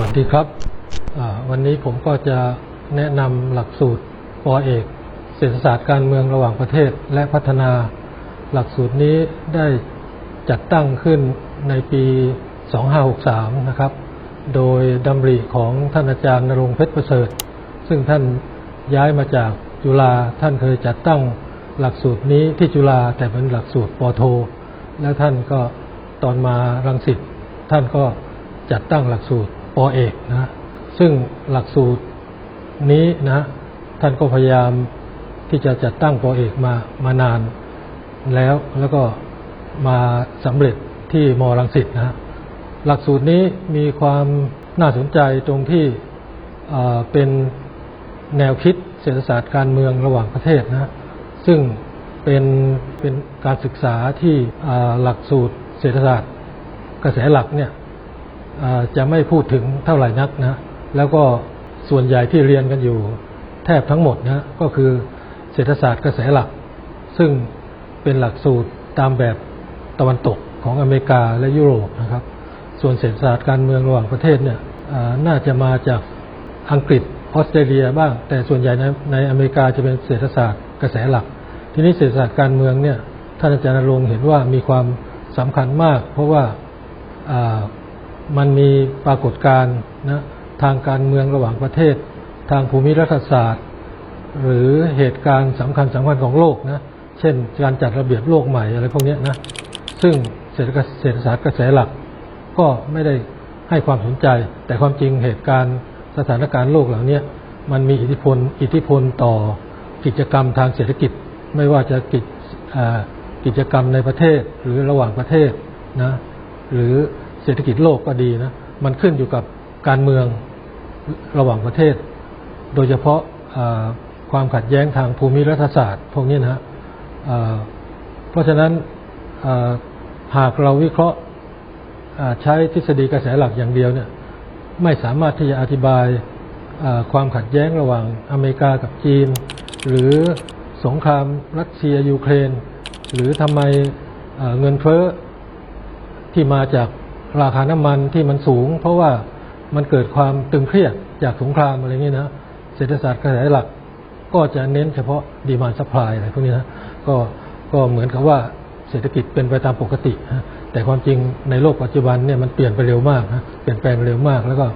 วัสดีครับ วันนี้ผมก็จะแนะนำหลักสูตรปอเอกเศรษฐศาสตร์การเมืองระหว่างประเทศและพัฒนา หลักสูตรนี้ได้จัดตั้งขึ้นในปี 2563 นะครับ โดยดำริของท่านอาจารย์นรงเพชรประเสริฐ ซึ่งท่านย้ายมาจากจุฬาท่านเคยจัดตั้งหลักสูตรนี้ที่จุฬาแต่เป็นหลักสูตรปอโท แล้วท่านก็ตอนมารังสิตท่านก็จัดตั้งหลักสูตร ปอเอกนะซึ่งหลักสูตรนี้นะท่านก็พยายามที่จะจัดตั้งปอเอกมามานานแล้วแล้วก็มาสำเร็จที่มรังสิตนะหลักสูตรนี้มีความน่าสนใจตรงที่เป็นแนวคิดเศรษฐศาสตร์การเมืองระหว่างประเทศนะซึ่งเป็นเป็นการศึกษาที่หลักสูตรเศรษฐศาสตร์กระแสหลักเนี่ย จะไม่พูดถึงเท่าไหร่นักนะ แล้วก็ส่วนใหญ่ที่เรียนกันอยู่ แทบทั้งหมดนะก็คือเศรษฐศาสตร์กระแสหลัก ซึ่งเป็นหลักสูตรตามแบบตะวันตกของอเมริกาและยุโรปนะครับ ส่วนเศรษฐศาสตร์การเมืองระหว่างประเทศเนี่ยน่าจะมาจากอังกฤษออสเตรเลียบ้าง แต่ส่วนใหญ่ในในอเมริกาจะเป็นเศรษฐศาสตร์กระแสหลัก ทีนี้เศรษฐศาสตร์การเมืองเนี่ยท่านอาจารย์รงเห็นว่ามีความสำคัญมาก เพราะว่า มันมีปรากฏการณ์นะทางการเมืองระหว่างประเทศ ทางภูมิรัฐศาสตร์ หรือเหตุการณ์สำคัญสำคัญของโลกนะเช่นการจัดระเบียบโลกใหม่อะไรพวกนี้นะซึ่งเศรษฐศาสตร์กระแสหลัก ก็ไม่ได้ให้ความสนใจ แต่ความจริงเหตุการณ์สถานการณ์โลกเหล่านี้มันมีอิทธิพลอิทธิพลต่อกิจกรรมทางเศรษฐกิจ ไม่ว่าจะกิจกิจกรรมในประเทศหรือระหว่างประเทศนะหรือ เศรษฐกิจโลกก็ดีนะมันขึ้นอยู่กับการเมืองระหว่างประเทศ โดยเฉพาะความขัดแย้งทางภูมิรัฐศาสตร์ พวกนี้นะฮะเพราะฉะนั้นหากเราวิเคราะห์ใช้ทฤษฎีกระแสหลักอย่างเดียวเนี่ยไม่สามารถที่จะอธิบายความขัดแย้งระหว่างอเมริกากับจีน หรือสงครามรัสเซียยูเครน หรือทำไมเงินเฟ้อที่มาจาก ราคาน้ำมันที่มันสูง เพราะว่ามันเกิดความตึงเครียดจากสงครามอะไรเงี้ยนะเศรษฐศาสตร์กระแสหลัก ก็จะเน้นเฉพาะดีมานซัพพลายอะไรพวกนี้นะก็ก็เหมือนกับว่าเศรษฐกิจเป็นไปตามปกตินะแต่ความจริงในโลกปัจจุบันเนี่ยมันเปลี่ยนไปเร็วมากนะเปลี่ยนแปลงเร็วมาก แล้วก็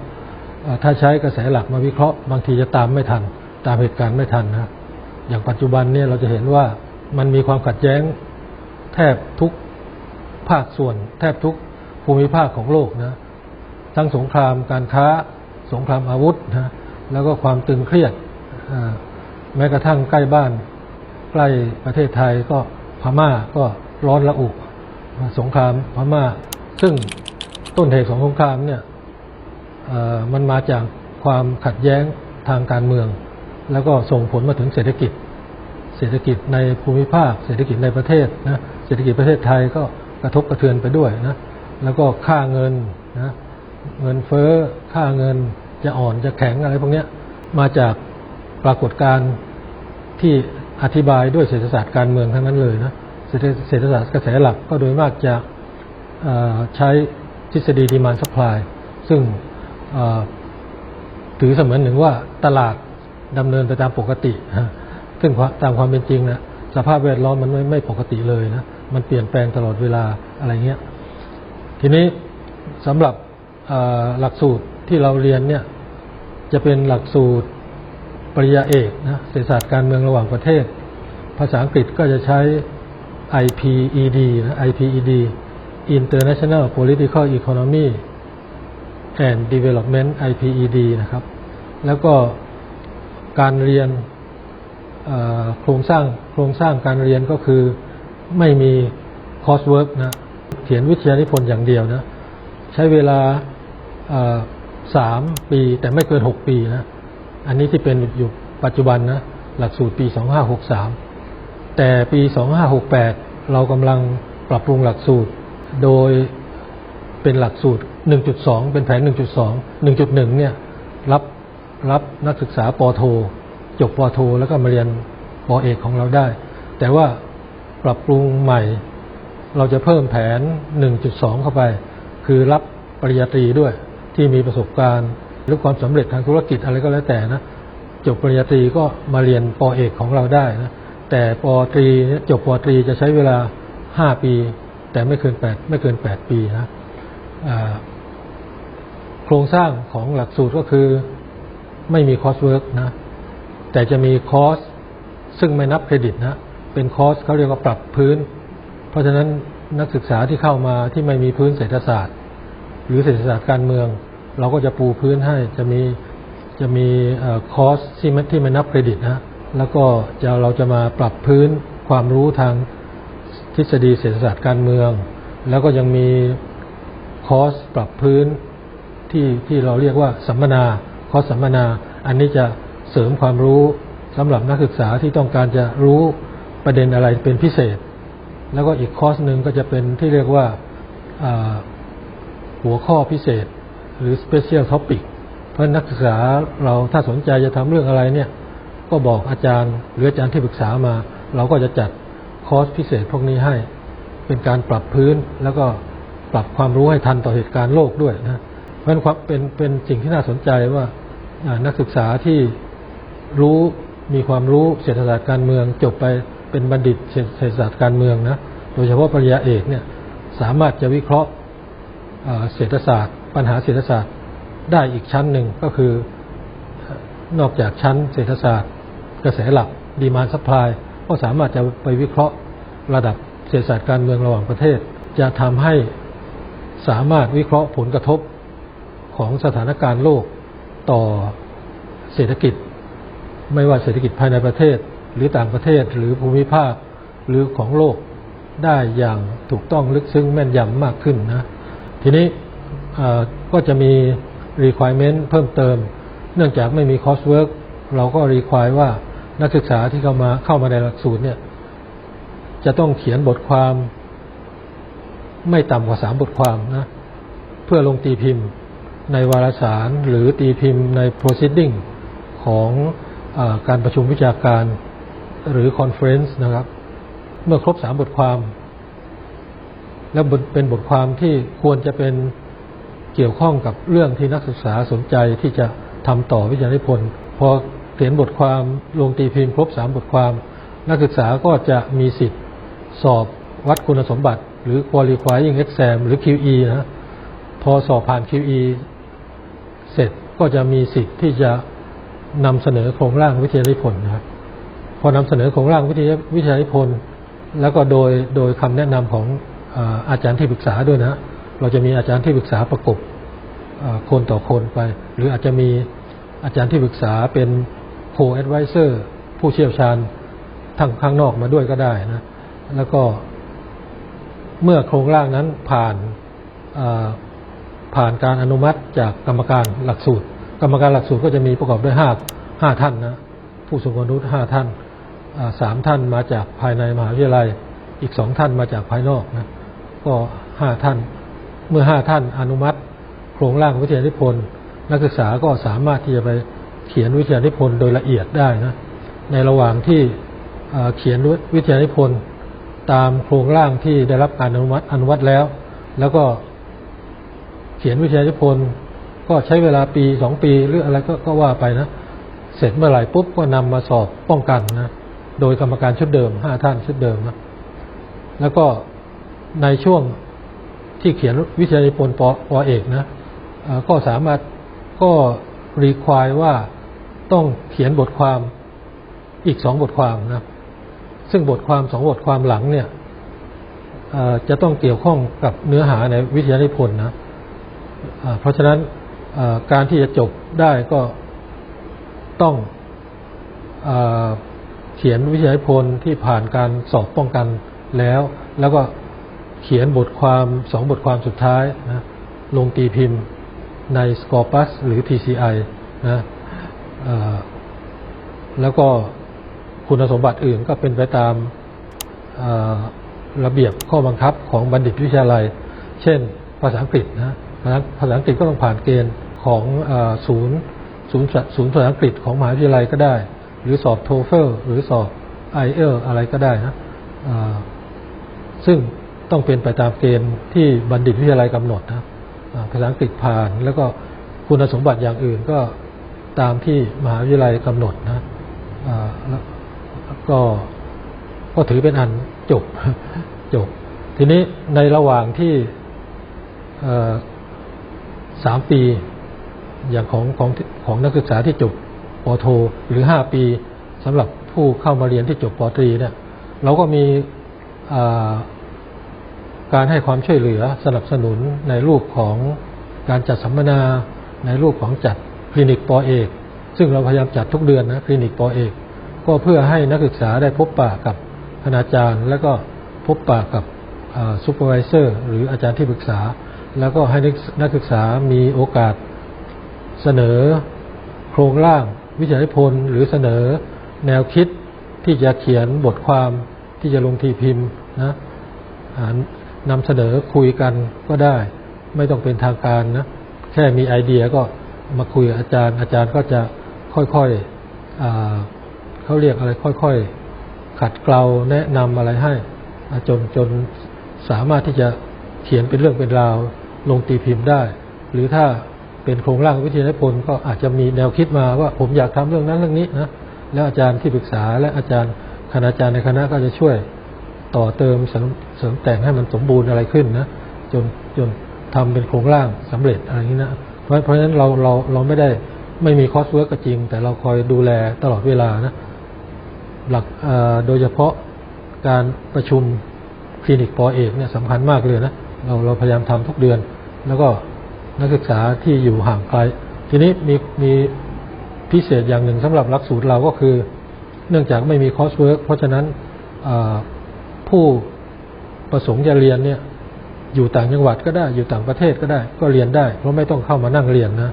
ถ้าใช้กระแสหลักมาวิเคราะห์บางทีจะตามไม่ทัน ตามเหตุการณ์ไม่ทันนะอย่างปัจจุบันเนี่ยเราจะเห็นว่ามันมีความขัดแย้งแทบทุกภาคส่วน แทบทุก ภูมิภาคของโลกนะ ทั้งสงครามการค้า สงครามอาวุธนะแล้วก็ความตึงเครียดแม้กระทั่งใกล้บ้าน ใกล้ประเทศไทยก็พม่าก็ร้อนระอุสงครามพม่า ซึ่งต้นเหตุของสงครามเนี่ยมันมาจากความขัดแย้งทางการเมือง แล้วก็ส่งผลมาถึงเศรษฐกิจ เศรษฐกิจในภูมิภาค เศรษฐกิจในประเทศนะเศรษฐกิจประเทศไทยก็กระทบกระเทือนไปด้วยนะ แล้วก็ค่าเงินนะเงินเฟ้อค่าเงินจะอ่อนจะแข็งอะไรพวกนี้มาจากปรากฏการณ์ที่อธิบายด้วยเศรษฐศาสตร์การเมืองทั้งนั้นเลยนะเศรษฐศาสตร์กระแสหลักก็โดยมากจะใช้ทฤษฎีดีมานซัพพลายซึ่งถือเสมือนหนึ่งว่าตลาดดำเนินไปตามปกติ ซึ่งตามความเป็นจริงนะสภาพแวดล้อมมันไม่ไม่ปกติเลยนะ มันเปลี่ยนแปลงตลอดเวลาอะไรเงี้ย ทีนี้สำหรับหลักสูตรที่เราเรียนเนี่ยจะเป็นหลักสูตรปริญญาเอกนะเศรษฐศาสตร์การเมืองระหว่างประเทศ ภาษาอังกฤษก็จะใช้ IPED นะ IPED International Political Economy and Development IPED นะครับ แล้วก็การเรียนโครงสร้างโครงสร้างการเรียนก็คือไม่มีคอร์สเวิร์กนะ เขียนวิทยานิพนธ์อย่างเดียวนะ ใช้เวลาสามปี แต่ไม่เกินหกปีนะ อันนี้ที่เป็นอยู่ปัจจุบันนะ หลักสูตรปี2563แต่ปี2568เรากำลังปรับปรุงหลักสูตร โดยเป็นหลักสูตร 1.2 เป็นแผน 1.2 1.1 เนี่ยรับรับนักศึกษาปอโท จบปอโท แล้วก็มาเรียนปอเอกของเราได้ แต่ว่าปรับปรุงใหม่ เราจะเพิ่มแผน 1.2 เข้าไป คือรับปริญญาตรีด้วยที่มีประสบการณ์หรือความสำเร็จทางธุรกิจอะไรก็แล้วแต่นะจบปริญญาตรีก็มาเรียนปอเอกของเราได้นะแต่ปอตรีจบปอตรีจะใช้เวลาห้าปี แต่ไม่เกินแปดไม่เกินแปดปีนะโครงสร้างของหลักสูตรก็คือไม่มีคอร์สเวิร์กนะแต่จะมีคอร์สซึ่งไม่นับเครดิตนะเป็นคอร์สเขาเรียกว่าปรับพื้น เพราะฉะนั้นนักศึกษาที่เข้ามาที่ไม่มีพื้นเศรษฐศาสตร์ หรือเศรษฐศาสตร์การเมือง เราก็จะปูพื้นให้จะมีจะมีคอร์สที่ไม่ที่ไม่นับเครดิตนะแล้วก็จะเราจะมาปรับพื้นความรู้ทางทฤษฎีเศรษฐศาสตร์การเมือง แล้วก็ยังมีคอร์สปรับพื้นที่ที่เราเรียกว่าสัมมนาคอร์สสัมมนา อันนี้จะเสริมความรู้สำหรับนักศึกษาที่ต้องการจะรู้ประเด็นอะไรเป็นพิเศษ แล้วก็อีกคอร์สหนึ่งก็จะเป็นที่เรียกว่าาหัวข้อพิเศษหรือ special topic เพราะนักศึกษาเราถ้าสนใจจะทำเรื่องอะไรเนี่ย ก็บอกอาจารย์หรืออาจารย์ที่ปรึกษามา เราก็จะจัดคอร์สพิเศษพวกนี้ให้ เป็นการปรับพื้นแล้วก็ปรับความรู้ให้ทันต่อเหตุการณ์โลกด้วยนะเพราะฉะนั้นความเป็นเป็นสิ่งที่น่าสนใจว่านักศึกษาที่รู้มีความรู้เศรษฐศาสตร์การเมืองจบไป เป็นบัณฑิตเศรษฐศาสตร์การเมืองนะโดยเฉพาะปริญญาเอกเนี่ยสามารถจะวิเคราะห์เศรษฐศาสตร์ ปัญหาเศรษฐศาสตร์ได้อีกชั้นหนึ่งก็คือนอกจากชั้นเศรษฐศาสตร์ กระแสหลักดีมานซัพพลายก็สามารถจะไปวิเคราะห์ระดับเศรษฐศาสตร์การเมืองระหว่างประเทศ จะทำให้สามารถวิเคราะห์ผลกระทบของสถานการณ์โลกต่อเศรษฐกิจ ไม่ว่าเศรษฐกิจภายในประเทศ หรือต่างประเทศหรือภูมิภาคหรือของโลกได้อย่างถูกต้องลึกซึ้งแม่นยำมากขึ้นนะ ทีนี้ก็จะมี requirement เพิ่มเติม เนื่องจากไม่มี coursework เราก็ require ว่านักศึกษาที่เข้ามาเข้ามาในหลักสูตรเนี่ย จะต้องเขียนบทความ ไม่ต่ำกว่าสามบทความนะ เพื่อลงตีพิมพ์ในวารสารหรือตีพิมพ์ใน proceeding ของอการประชุมวิชาการ หรือ conference นะครับ เมื่อครบสามบทความ แล้วบทเป็นบทความที่ควรจะเป็นเกี่ยวข้องกับเรื่องที่นักศึกษาสนใจที่จะทำต่อวิทยานิพนธ์พอเขียนบทความลงตีพิมพ์ครบสามบทความ นักศึกษาก็จะมีสิทธิ์ สอบวัดคุณสมบัติ หรือ qualifying exam หรือ QE นะพอสอบผ่าน QE เสร็จก็จะมีสิทธิ์ที่จะนำเสนอโครงร่างวิทยานิพนธ์นะครับ พอนำเสนอโครงร่างวิทยาวิทยานิพนธ์แล้วก็โดยโดยคำแนะนำของอาจารย์ที่ปรึกษาด้วยนะ เราจะมีอาจารย์ที่ปรึกษาประกบคนต่อคนไป หรืออาจจะมีอาจารย์ที่ปรึกษาเป็น co-advisor ผู้เชี่ยวชาญทางข้างนอกมาด้วยก็ได้นะ แล้วก็เมื่อโครงร่างนั้นผ่านผ่านการอนุมัติจากกรรมการหลักสูตร กรรมการหลักสูตรก็จะมีประกอบด้วยห้าห้าท่านนะ ผู้ทรงคุณวุฒิห้าท่าน สามท่านมาจากภายในมหาวิทยาลัย อีกสองท่านมาจากภายนอกนะก็ห้าท่าน เมื่อห้าท่านอนุมัติ โครงร่างวิทยานิพนธ์นักศึกษาก็สามารถที่จะไปเขียนวิทยานิพนธ์โดยละเอียดได้นะในระหว่างที่เขียนวิทยานิพนธ์ตามโครงร่างที่ได้รับการอนุมัติอนุมัติแล้ว แล้วก็เขียนวิทยานิพนธ์ก็ใช้เวลาปีสองปีหรืออะไรก็ก็ว่าไปนะ เสร็จเมื่อไหร่ปุ๊บก็นำมาสอบป้องกันนะ โดยกรรมการชุดเดิมห้าท่านชุดเดิมนะแล้วก็ในช่วงที่เขียนวิทยานิพนธ์ปปเอกนะก็สามารถก็รีควายว่าต้องเขียนบทความอีกสองบทความนะซึ่งบทความสองบทความหลังเนี่ยจะต้องเกี่ยวข้องกับเนื้อหาในวิทยานิพนธ์นะเพราะฉะนั้นการที่จะจบได้ก็ต้องอ เขียนวิทยพนธ์ที่ผ่านการสอบป้องกันแล้ว แล้วก็เขียนบทความสองบทความสุดท้ายนะลงตีพิมพ์ใน Scopus หรือ TCI นะเอ่อแล้วก็คุณสมบัติอื่นก็เป็นไปตามระเบียบข้อบังคับของบัณฑิตวิทยาลัย เช่น ภาษาอังกฤษนะภาษาภาษาอังกฤษก็ต้องผ่านเกณฑ์ของศูนย์ศูนย์ศูนย์ภาษาอังกฤษของมหาวิทยาลัยก็ได้ หรือสอบโทเฟลหรือสอบ i อเอลอะไรก็ได้นะซึ่งต้องเป็นไปตามเกณฑ์ที่บัณฑิตวิทยาลัยกำหนดนะภาษาอังกฤษผ่าน แล้วก็คุณสมบัติอย่างอื่นก็ตามที่มหาวิทยาลัยกำหนดนะแล้วก็ก็ถือเป็นอันจบจบ ทีนี้ในระหว่างที่สามปีอย่างของของของนักศึกษาที่จบ ปโท หรือห้าปีสำหรับผู้เข้ามาเรียนที่จบปตรีเนี่ยเราก็มีการให้ความช่วยเหลือสนับสนุนในรูปของการจัดสัมมนาในรูปของจัดคลินิกปอเอก ซึ่งเราพยายามจัดทุกเดือนนะคลินิกปอเอก ก็เพื่อให้นักศึกษาได้พบปะกับคณาจารย์ และก็พบปะกับซูเปอร์วิเซอร์หรืออาจารย์ที่ปรึกษา แล้วก็ให้นักศึกษามีโอกาสเสนอโครงร่าง วิทยพนหรือเสนอแนวคิดที่จะเขียนบทความที่จะลงทีพิมพ์นะนำเสนอคุยกันก็ได้ ไม่ต้องเป็นทางการนะแค่มีไอเดียก็มาคุยกับอาจารย์ อาจารย์ก็จะค่อยๆเขาเรียกอะไรค่อยๆ ขัดเกลาแนะนำอะไรให้จนจนสามารถที่จะเขียนเป็นเรื่องเป็นราวลงตีพิมพ์ได้ หรือถ้า เป็นโครงร่างวิทยานิพนธ์ก็อาจจะมีแนวคิดมาว่าผมอยากทำเรื่องนั้นเรื่องนี้นะแล้วอาจารย์ที่ปรึกษาและอาจารย์คณาจารย์ในคณะก็จะช่วยต่อเติมเสริมแต่งให้มันสมบูรณ์อะไรขึ้นนะจนจนทำเป็นโครงร่างสำเร็จอะไรนี้นะเพราะเพราะฉะนั้นเราเราเราไม่ได้ไม่มีคอสเวิร์กก็จริง แต่เราคอยดูแลตลอดเวลานะหลักอ่อโดยเฉพาะการประชุมคลินิกปอเอกเนี่ยสำคัญมากเลยนะเราเราพยายามทำทุกเดือน แล้วก็ นักศึกษาที่อยู่ห่างไกล ทีนี้มีมีพิเศษอย่างหนึ่งสำหรับหลักสูตรเราก็คือ เนื่องจากไม่มีคอร์สเวิร์กเพราะฉะนั้นผู้ประสงค์จะเรียนเนี่ยอยู่ต่างจังหวัดก็ได้อยู่ต่างประเทศก็ได้ ก็เรียนได้ เพราะไม่ต้องเข้ามานั่งเรียนนะ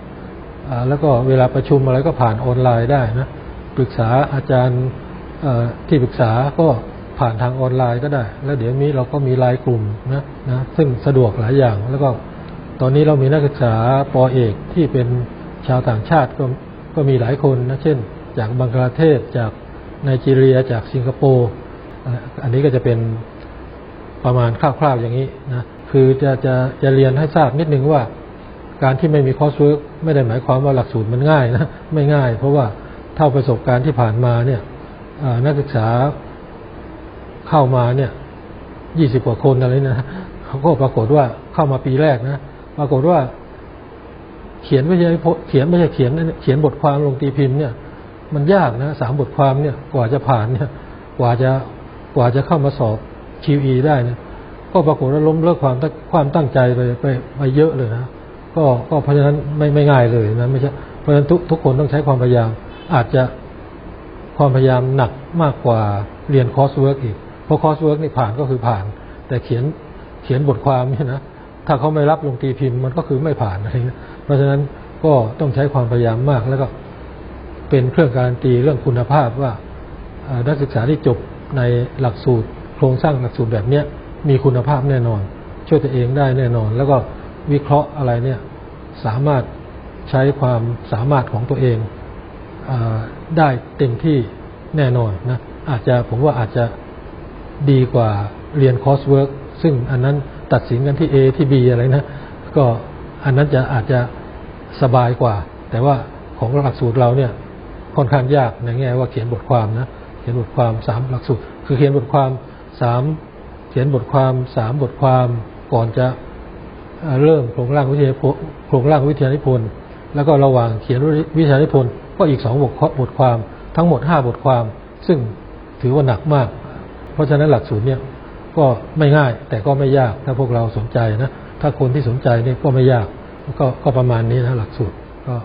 แล้วก็เวลาประชุมอะไรก็ผ่านออนไลน์ได้นะปรึกษาอาจารย์ที่ปรึกษาก็ผ่านทางออนไลน์ก็ได้ แล้วเดี๋ยวนี้เราก็มีไลน์กลุ่มนะนะซึ่งสะดวกหลายอย่างแล้วก็ ตอนนี้เรามีนักศึกษาปอเอกที่เป็นชาวต่างชาติก็ก็มีหลายคนนะ เช่น จากบังกลาเทศจากไนจีเรียจากสิงคโปร์อันนี้ก็จะเป็นประมาณคร่าวๆอย่างนี้นะคือจะจะจะเรียนให้ทราบนิดนึงว่า การที่ไม่มีคอร์สเวิร์กไม่ได้หมายความว่าหลักสูตรมันง่ายนะไม่ง่าย เพราะว่าเท่าประสบการณ์ที่ผ่านมาเนี่ยนักศึกษาเข้ามาเนี่ยยี่สิบกว่าคนอะไรนะเขาก็ปรากฏว่าเข้ามาปีแรกนะ ปรากฏว่า เขียนไม่ใช่เขียนไม่ใช่เขียนเขียนบทความลงตีพิมพ์เนี่ย มันยากนะสามบทความเนี่ยกว่าจะผ่านเนี่ย กว่าจะกว่าจะเข้ามาสอบ QE ได้เนี่ยก็ปรากฏว่าล้มเลิกความตั้งความตั้งใจไปไปไปเยอะเลยนะก็ก็เพราะฉะนั้นไม่ไม่ง่ายเลยนะไม่ใช่เพราะฉะนั้นทุกทุกคนต้องใช้ความพยายาม อาจจะความพยายามหนักมากกว่าเรียนคอร์สเวิร์กอีก เพราะคอร์สเวิร์กนี่ผ่านก็คือผ่าน แต่เขียนเขียนบทความเนี่ยนะ ถ้าเขาไม่รับลงตีพิมพ์มันก็คือไม่ผ่านอะไรเงี้ยเพราะฉะนั้นก็ต้องใช้ความพยายามมากแล้วก็เป็นเครื่องการันตีเรื่องคุณภาพว่านักศึกษาที่จบในหลักสูตร โครงสร้างหลักสูตรแบบเนี้ยมีคุณภาพแน่นอน ช่วยตัวเองได้แน่นอน แล้วก็วิเคราะห์อะไรเนี่ยสามารถใช้ความสามารถของตัวเองอได้เต็มที่แน่นอนนะอาจจะผมว่าอาจจะดีกว่าเรียนคอร์สเวิร์กซึ่งอันนั้น ตัดสินกันที่ A ที่ B อะไรนะ ก็อันนั้นจะอาจจะสบายกว่า แต่ว่าของหลักสูตรเราเนี่ยค่อนข้างยากในแง่ว่าเขียนบทความนะเขียนบทความสามหลักสูตร คือเขียนบทความสามเขียนบทความสามบทความก่อนจะเริ่มโครงร่างวิทยาโครงร่างวิทยานิพนธ์แล้วก็ระหว่างเขียนวิทยานิพนธ์ก็อีกสองบทบทความทั้งหมดห้าบทความ ซึ่งถือว่าหนักมาก เพราะฉะนั้นหลักสูตรเนี่ย ก็ไม่ง่าย แต่ก็ไม่ยากถ้าพวกเราสนใจนะ ถ้าคนที่สนใจนี่ก็ไม่ยากก็ก็ประมาณนี้นะหลักสูตรก็